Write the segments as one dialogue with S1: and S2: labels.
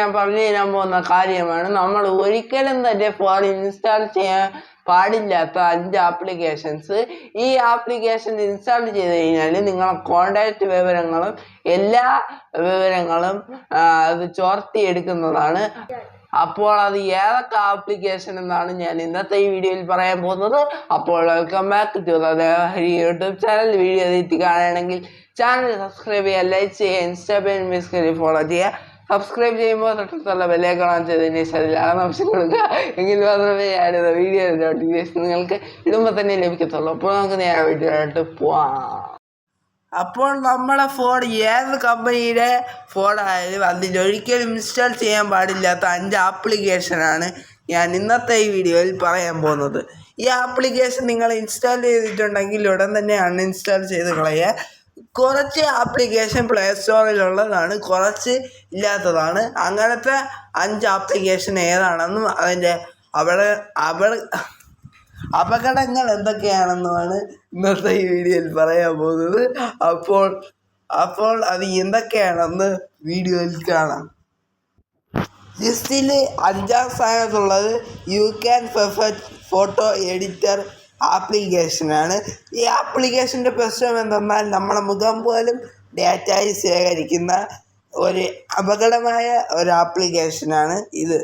S1: ഞാൻ പറഞ്ഞു തരാൻ പോകുന്ന കാര്യമാണ്. നമ്മൾ ഒരിക്കലും തന്നെ ഫോൺ ഇൻസ്റ്റാൾ ചെയ്യാൻ പാടില്ലാത്ത അഞ്ച് ആപ്ലിക്കേഷൻസ് ഈ ആപ്ലിക്കേഷൻ ഇൻസ്റ്റാൾ ചെയ്ത് കഴിഞ്ഞാൽ നിങ്ങളെ കോണ്ടാക്ട് വിവരങ്ങളും എല്ലാ വിവരങ്ങളും അത് ചോർത്തിയെടുക്കുന്നതാണ് അപ്പോൾ അത് ഏതൊക്കെ ആപ്ലിക്കേഷൻ എന്നാണ് ഞാൻ ഇന്നത്തെ ഈ വീഡിയോയിൽ പറയാൻ പോകുന്നത്. അപ്പോൾ welcome back to Dahari YouTube channel video എത്തി കാണുകയാണെങ്കിൽ ചാനൽ സബ്സ്ക്രൈബ് ചെയ്യുക ലൈക്ക് ചെയ്യുക ഇൻസ്റ്റാഗ്രാം മിസ് ഫോളോ ചെയ്യുക. സബ്സ്ക്രൈബ് ചെയ്യുമ്പോൾ തൊട്ടടുത്തുള്ള ബെല്ലേക്ക് ഓൺ ചെയ്തതിന് ശേഷം ഓപ്ഷൻ കൊടുക്കുക. എങ്കിൽ മാത്രമേ ഞാനിത് വീഡിയോ നോട്ടിഫിക്കേഷൻ നിങ്ങൾക്ക് ഇടുമ്പോൾ തന്നെ ലഭിക്കത്തുള്ളൂ. അപ്പോൾ നമുക്ക് നേരെ വീഡിയോയിലോട്ട് പോവാം. അപ്പോൾ നമ്മുടെ ഫോൺ ഏത് കമ്പനിയുടെ ഫോണായാലും അതിൽ ഒരിക്കലും ഇൻസ്റ്റാൾ ചെയ്യാൻ പാടില്ലാത്ത അഞ്ച് ആപ്ലിക്കേഷനാണ് ഞാൻ ഇന്നത്തെ ഈ വീഡിയോയിൽ പറയാൻ പോകുന്നത്. ഈ ആപ്ലിക്കേഷൻ നിങ്ങൾ ഇൻസ്റ്റാൾ ചെയ്തിട്ടുണ്ടെങ്കിൽ ഉടൻ തന്നെ അൺഇൻസ്റ്റാൾ ചെയ്ത് കളയുക. കുറച്ച് ആപ്ലിക്കേഷൻ പ്ലേ സ്റ്റോറിലുള്ളതാണ് കുറച്ച് ഇല്ലാത്തതാണ്. അങ്ങനത്തെ അഞ്ച് ആപ്ലിക്കേഷൻ ഏതാണെന്നും അതിന്റെ അവിടെ അവിടെ അപകടങ്ങൾ എന്തൊക്കെയാണെന്നുമാണ് ഇന്നത്തെ ഈ വീഡിയോയിൽ പറയാൻ പോകുന്നത്. അപ്പോൾ അപ്പോൾ അത് എന്തൊക്കെയാണെന്ന് വീഡിയോയിൽ കാണാം. ലിസ്റ്റിൽ അഞ്ചാം സ്ഥാനത്തുള്ളത് you can perfect photo editor ആപ്ലിക്കേഷനാണ് ഈ ആപ്ലിക്കേഷന്റെ പ്രശ്നം എന്തെന്നാൽ നമ്മുടെ മുഖം പോലും ഡാറ്റായി ശേഖരിക്കുന്ന ഒരു അപകടമായ ഒരു ആപ്ലിക്കേഷനാണ് ഇത്.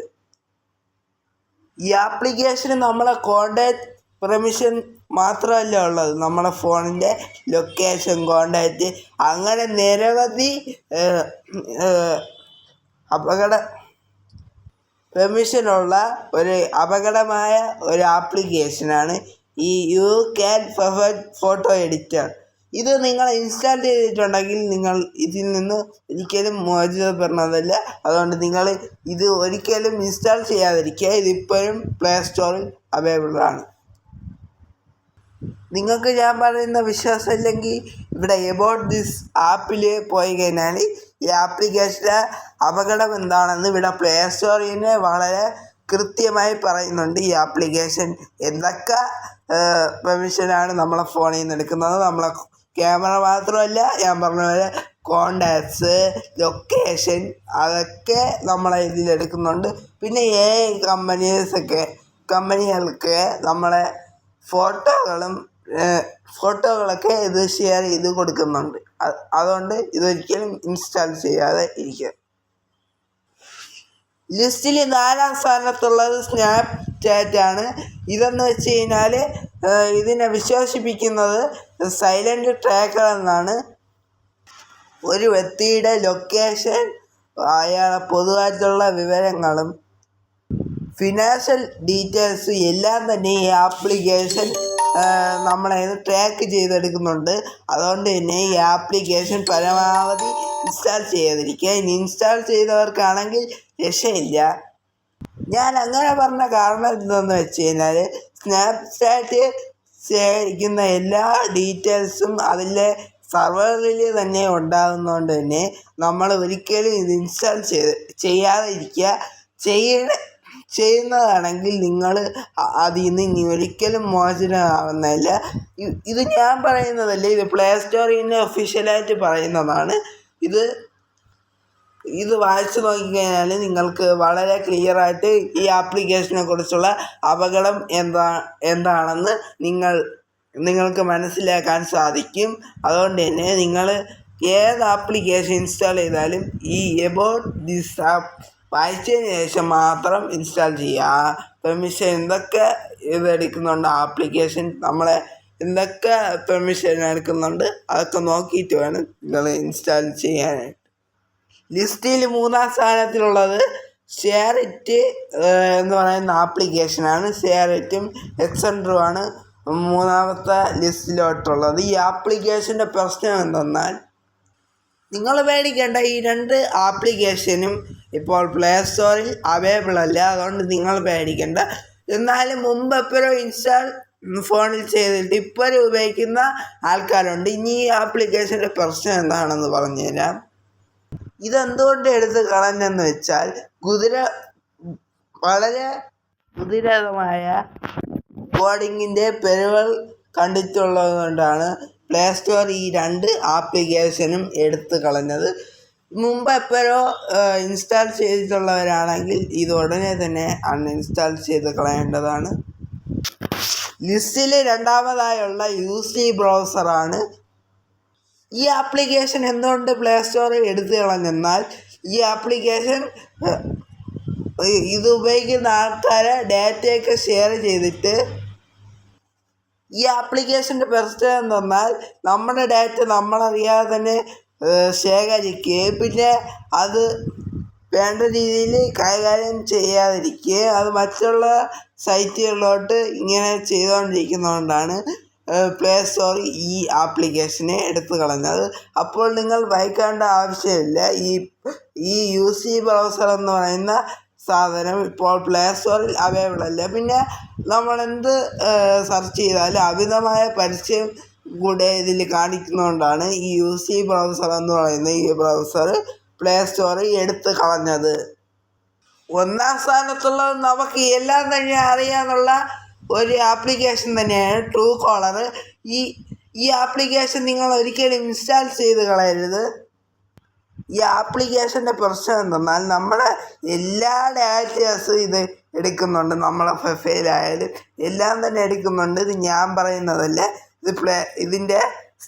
S1: ഈ ആപ്ലിക്കേഷന് നമ്മളെ കോണ്ടാക്ട് പെർമിഷൻ മാത്രമല്ല ഉള്ളത്. നമ്മുടെ ഫോണിന്റെ ലൊക്കേഷൻ കോണ്ടാക്റ്റ് അങ്ങനെ നിരവധി അപകട പെർമിഷനുള്ള ഒരു അപകടമായ ഒരു ആപ്ലിക്കേഷനാണ് ഈ you can perfect photo editor ഇത് നിങ്ങൾ ഇൻസ്റ്റാൾ ചെയ്തിട്ടുണ്ടെങ്കിൽ നിങ്ങൾ ഇതിൽ നിന്ന് ഒരിക്കലും മോചിതപ്പെടണമെന്നില്ല അതുകൊണ്ട് നിങ്ങൾ ഇത് ഒരിക്കലും ഇൻസ്റ്റാൾ ചെയ്യാതിരിക്കുക. ഇതിപ്പോഴും പ്ലേ സ്റ്റോറിൽ അവൈലബിൾ ആണ്. നിങ്ങൾക്ക് ഞാൻ പറയുന്ന വിശ്വാസമില്ലെങ്കിൽ ഇവിടെ എബൌട്ട് ദിസ് ആപ്പിൽ പോയി കഴിഞ്ഞാൽ ഈ ആപ്ലിക്കേഷന്റെ അപകടം എന്താണെന്ന് ഇവിടെ പ്ലേ സ്റ്റോറിന് വളരെ കൃത്യമായി പറയുന്നുണ്ട് ഈ ആപ്ലിക്കേഷൻ. എന്തൊക്കെ പെർമിഷനാണ് നമ്മളെ ഫോണിൽ നിന്ന് എടുക്കുന്നത്? നമ്മളെ ക്യാമറ മാത്രമല്ല ഞാൻ പറഞ്ഞ പോലെ കോണ്ടാക്ട്സ് ലൊക്കേഷൻ അതൊക്കെ നമ്മളെ ഇതിൽ എടുക്കുന്നുണ്ട്. പിന്നെ ഏ കമ്പനീസൊക്കെ കമ്പനികൾക്ക് നമ്മളെ ഫോട്ടോകളും ഫോട്ടോകളൊക്കെ ഇത് ഷെയർ ചെയ്ത് കൊടുക്കുന്നുണ്ട്. അതുകൊണ്ട് ഇതൊരിക്കലും ഇൻസ്റ്റാൾ ചെയ്യാതെ ഇരിക്കുക. ലിസ്റ്റിൽ നാലാം സ്ഥാനത്തുള്ളത് സ്നാപ് ചാറ്റ് ആണ് ഇതെന്ന് വെച്ച് കഴിഞ്ഞാൽ ഇതിനെ വിശേഷിപ്പിക്കുന്നത് സൈലന്റ് ട്രാക്കർ എന്നാണ്. ഒരു വ്യക്തിയുടെ ലൊക്കേഷൻ അയാളെ പൊതുവായിട്ടുള്ള വിവരങ്ങളും ഫിനാൻഷ്യൽ ഡീറ്റെയിൽസ് എല്ലാം തന്നെ ഈ ആപ്ലിക്കേഷൻ നമ്മളെ ട്രാക്ക് ചെയ്തെടുക്കുന്നുണ്ട്. അതുകൊണ്ട് തന്നെ ഈ ആപ്ലിക്കേഷൻ പരമാവധി ഇൻസ്റ്റാൾ ചെയ്യാതിരിക്കുക. ഇനി ഇൻസ്റ്റാൾ ചെയ്തവർക്കാണെങ്കിൽ രക്ഷയില്ല. ഞാൻ അങ്ങനെ പറഞ്ഞ കാരണം എന്തെന്ന് വെച്ച് കഴിഞ്ഞാൽ സ്നാപ്ചാറ്റ് ശേഖരിക്കുന്ന എല്ലാ ഡീറ്റെയിൽസും അതിലെ സർവറിൽ തന്നെ ഉണ്ടാകുന്നതുകൊണ്ട് തന്നെ നമ്മൾ ഒരിക്കലും ഇത് ഇൻസ്റ്റാൾ ചെയ്ത് ചെയ്യാതിരിക്കുക. ചെയ്യണ ചെയ്യുന്നതാണെങ്കിൽ നിങ്ങൾ അതിൽ നിന്ന് ഇനി ഒരിക്കലും മോചനമാവുന്നതല്ല ഇത് ഞാൻ പറയുന്നതല്ല ഇത് പ്ലേ സ്റ്റോറിൽ നിന്ന് ഒഫീഷ്യലായിട്ട് പറയുന്നതാണ്. ഇത് ഇത് വായിച്ചു നോക്കിക്കഴിഞ്ഞാൽ നിങ്ങൾക്ക് വളരെ ക്ലിയറായിട്ട് ഈ ആപ്ലിക്കേഷനെ കുറിച്ചുള്ള അപകടം എന്താ എന്താണെന്ന് നിങ്ങൾ നിങ്ങൾക്ക് മനസ്സിലാക്കാൻ സാധിക്കും. അതുകൊണ്ട് തന്നെ നിങ്ങൾ ഏത് ആപ്ലിക്കേഷൻ ഇൻസ്റ്റാൾ ചെയ്താലും ഈ എബൌട്ട് ദിസ് ആപ്പ് വായിച്ചതിന് ശേഷം മാത്രം ഇൻസ്റ്റാൾ ചെയ്യുക. പെർമിഷൻ എന്തൊക്കെ ഇതെടുക്കുന്നുണ്ട്? ആപ്ലിക്കേഷൻ നമ്മളെ എന്തൊക്കെ പെർമിഷൻ എടുക്കുന്നുണ്ട്? അതൊക്കെ നോക്കിയിട്ട് വേണം നിങ്ങൾ ഇൻസ്റ്റാൾ ചെയ്യാനായിട്ട്. ലിസ്റ്റിൽ മൂന്നാം സ്ഥാനത്തിലുള്ളത് ഷെയർ ഇറ്റ് എന്ന് പറയുന്ന ആപ്ലിക്കേഷനാണ് ഷെയർ ഇറ്റും എക്സെൻഡറുമാണ് മൂന്നാമത്തെ ലിസ്റ്റിലോട്ടുള്ളത്. ഈ ആപ്ലിക്കേഷന്റെ പ്രശ്നം എന്തെന്നാൽ നിങ്ങൾ മേടിക്കേണ്ട ഈ രണ്ട് ആപ്ലിക്കേഷനും ഇപ്പോൾ പ്ലേ സ്റ്റോറിൽ അവൈലബിൾ അല്ല. അതുകൊണ്ട് നിങ്ങൾ പേടിക്കേണ്ട. എന്നാലും മുമ്പ് എപ്പോഴും ഇൻസ്റ്റാൾ ഫോണിൽ ചെയ്തിട്ട് ഇപ്പോഴും ഉപയോഗിക്കുന്ന ആൾക്കാരുണ്ട്. ഇനി ഈ ആപ്ലിക്കേഷന്റെ പ്രശ്നം എന്താണെന്ന് പറഞ്ഞുതരാം ഇതെന്തുകൊണ്ട് എടുത്ത് കളഞ്ഞെന്ന് വെച്ചാൽ കുതിര വളരെ കുതിരമായ കോഡിങ്ങിന്റെ പെരുകൾ കണ്ടിട്ടുള്ളത് കൊണ്ടാണ് പ്ലേ സ്റ്റോർ ഈ രണ്ട് ആപ്ലിക്കേഷനും എടുത്തു കളഞ്ഞത്. മുമ്പ് എപ്പോഴോ ഇൻസ്റ്റാൾ ചെയ്തിട്ടുള്ളവരാണെങ്കിൽ ഇത് ഉടനെ തന്നെ അൺഇൻസ്റ്റാൾ ചെയ്ത് കളയേണ്ടതാണ്. ലിസ്റ്റിൽ രണ്ടാമതായുള്ള യു സി ബ്രൗസറാണ് ഈ ആപ്ലിക്കേഷൻ എന്തുകൊണ്ട് പ്ലേ സ്റ്റോറിൽ എടുത്തു കളഞ്ഞെന്നാൽ ഈ ആപ്ലിക്കേഷൻ ഇത് ഉപയോഗിക്കുന്ന ആൾക്കാരെ ഡാറ്റയൊക്കെ ഷെയർ ചെയ്തിട്ട് ഈ ആപ്ലിക്കേഷന്റെ പ്രശ്നം പറഞ്ഞാൽ നമ്മുടെ ഡാറ്റ നമ്മളറിയാതെ തന്നെ ശേഖരിക്കുകയും പിന്നെ അത് വേണ്ട രീതിയിൽ കൈകാര്യം ചെയ്യാതിരിക്കുകയും അത് മറ്റുള്ള സൈറ്റുകളിലോട്ട് ഇങ്ങനെ ചെയ്തുകൊണ്ടിരിക്കുന്നതുകൊണ്ടാണ് പ്ലേ സ്റ്റോർ ഈ ആപ്ലിക്കേഷനെ എടുത്തു കളഞ്ഞത്. അപ്പോൾ നിങ്ങൾ ഭയക്കേണ്ട ആവശ്യമില്ല. ഈ ഈ യു സി ബ്രൗസർ എന്ന് പറയുന്ന സാധനം ഇപ്പോൾ പ്ലേ സ്റ്റോറിൽ അവൈലബിൾ അല്ല. പിന്നെ നമ്മൾ എന്ത് സെർച്ച് ചെയ്താലും അമിതമായ പരസ്യം കൂടെ ഇതിൽ കാണിക്കുന്നതുകൊണ്ടാണ് ഈ യു സി ബ്രൗസർ എന്ന് പറയുന്ന ഈ ബ്രൗസർ പ്ലേ സ്റ്റോറിൽ എടുത്ത് കളഞ്ഞത്. ഒന്നാം സ്ഥാനത്തുള്ളത് നമുക്ക് എല്ലാം തന്നെ അറിയാനുള്ള ഒരു ആപ്ലിക്കേഷൻ തന്നെയാണ് ട്രൂ കോളർ ഈ ഈ ആപ്ലിക്കേഷൻ നിങ്ങൾ ഒരിക്കലും ഇൻസ്റ്റാൾ ചെയ്ത് കളയരുത്. ഈ ആപ്ലിക്കേഷന്റെ പ്രശ്നം എന്തെന്നാൽ നമ്മുടെ എല്ലാ ഡാറ്റേഴ്സും ഇത് എടുക്കുന്നുണ്ട്. നമ്മളെ പ്രൊഫൈലായാലും എല്ലാം തന്നെ എടുക്കുന്നുണ്ട്. ഇത് ഞാൻ പറയുന്നതല്ല. ഇത് പ്ലേ ഇതിന്റെ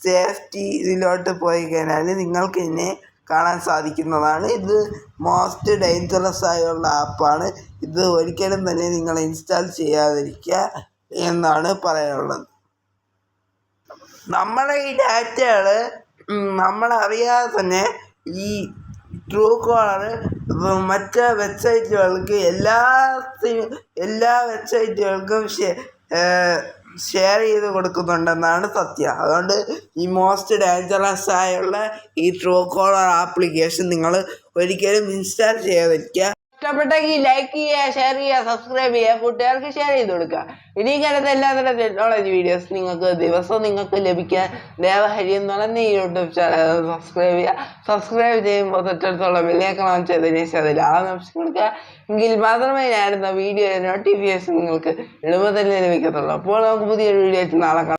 S1: സേഫ്റ്റി ഇതിലോട്ട് പോയി കഴിഞ്ഞാൽ നിങ്ങൾക്ക് ഇതിനെ കാണാൻ സാധിക്കുന്നതാണ്. ഇത് മോസ്റ്റ് ഡേഞ്ചറസ് ആയുള്ള ആപ്പാണ്. ഇത് ഒരിക്കലും തന്നെ നിങ്ങൾ ഇൻസ്റ്റാൾ ചെയ്യാതിരിക്കുക എന്നാണ് പറയാനുള്ളത്. നമ്മളെ ഈ ഡാറ്റകൾ നമ്മളറിയാതെ തന്നെ ഈ ട്രൂ കോളർ മറ്റ് വെബ്സൈറ്റുകൾക്ക് എല്ലാ എല്ലാ വെബ്സൈറ്റുകൾക്കും ഷെയർ ചെയ്ത് കൊടുക്കുന്നുണ്ടെന്നാണ് സത്യം. അതുകൊണ്ട് ഈ മോസ്റ്റ് ഡേഞ്ചറസ് ആയുള്ള ഈ ട്രൂ കോളർ ആപ്ലിക്കേഷൻ നിങ്ങൾ ഒരിക്കലും ഇൻസ്റ്റാൾ ചെയ്യാതിരിക്കുക. ഇഷ്ടപ്പെട്ടെങ്കിൽ ലൈക്ക് ചെയ്യുക ഷെയർ ചെയ്യുക സബ്സ്ക്രൈബ് ചെയ്യുക കൂട്ടുകാർക്ക് ഷെയർ ചെയ്ത് കൊടുക്കുക. ഇനി ഇങ്ങനത്തെ എല്ലാ തരം ടെക്നോളജി വീഡിയോസ് നിങ്ങൾക്ക് ദിവസവും നിങ്ങൾക്ക് ലഭിക്കാൻ ദേവഹരി എന്ന് പറയുന്ന ഈ യൂട്യൂബ് ചാനൽ സബ്സ്ക്രൈബ് ചെയ്യുക. സബ്സ്ക്രൈബ് ചെയ്യുമ്പോൾ തൊട്ടടുത്തുള്ള വിലയേക്കണം ചെയ്തതിന് ശേഷം അതിൽ ആ ഓപ്ഷൻ കൊടുക്കുക. എങ്കിൽ മാത്രമേ ഞാനിരുന്ന വീഡിയോ നോട്ടിഫിക്കേഷൻ നിങ്ങൾക്ക് എളുപ്പത്തിൽ ലഭിക്കത്തുള്ളൂ. അപ്പോൾ നമുക്ക് പുതിയൊരു വീഡിയോ നാളെ കാണാം.